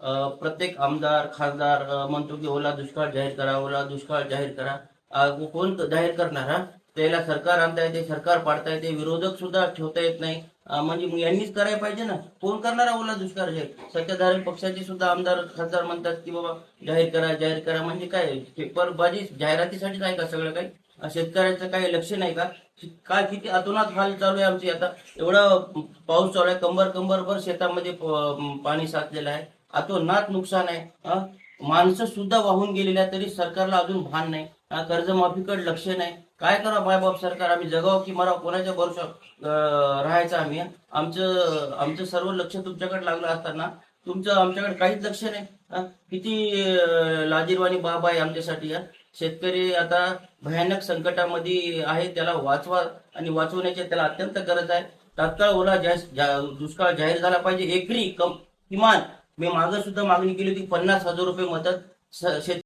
प्रत्येक आमदार खासदार म्हणतो की ओला दुष्काळ जाहीर करा ओला दुष्काळ जाहीर करा. कोण जाहीर करणार हा? त्याला सरकार आणता येते सरकार पाडता येते विरोधक सुद्धा ठेवता येत नाही. म्हणजे यांनीच करायला पाहिजे ना? कोण करणार ओला दुष्काळ जाहीर? सत्ताधारी पक्षाचे सुद्धा आमदार खासदार म्हणतात की बाबा जाहीर करा जाहीर करा. म्हणजे काय? पेपरबाजी जाहिरातीसाठीच आहे का सगळं काही? शेतकऱ्याचं काही लक्ष नाही का? काय किती अतोनात हाल चालू आहे आमची? आता एवढा पाऊस चालू आहे कंबर कंबरभर शेतामध्ये पाणी साचलेलं आहे. अतोनात नुकसान आहे. माणसं सुद्धा वाहून गेलेल्या तरी सरकारला अजून भान नाही. कर्जमाफीकडे लक्ष नाही. काय करा मायबाप सरकार? आम्ही जगाव की मराव? कोणाच्या भरोसा राहायचं आम्ही? आमचं आमचं सर्व लक्ष तुमच्याकडे लागलं असताना तुमचं आमच्याकडे काहीच लक्ष नाही. किती लाजीरवाणी बाब आहे आमच्यासाठी. शेतकरी आता भयानक संकटामध्ये आहे. त्याला वाचवा आणि वाचवण्याची त्याला अत्यंत गरज आहे. तात्काळ ओला जाहीर जा- दुष्काळ जाहीर झाला पाहिजे. एकरी कम किमान मी मागं सुद्धा मागणी केली होती पन्नास हजार रुपये मदत शेत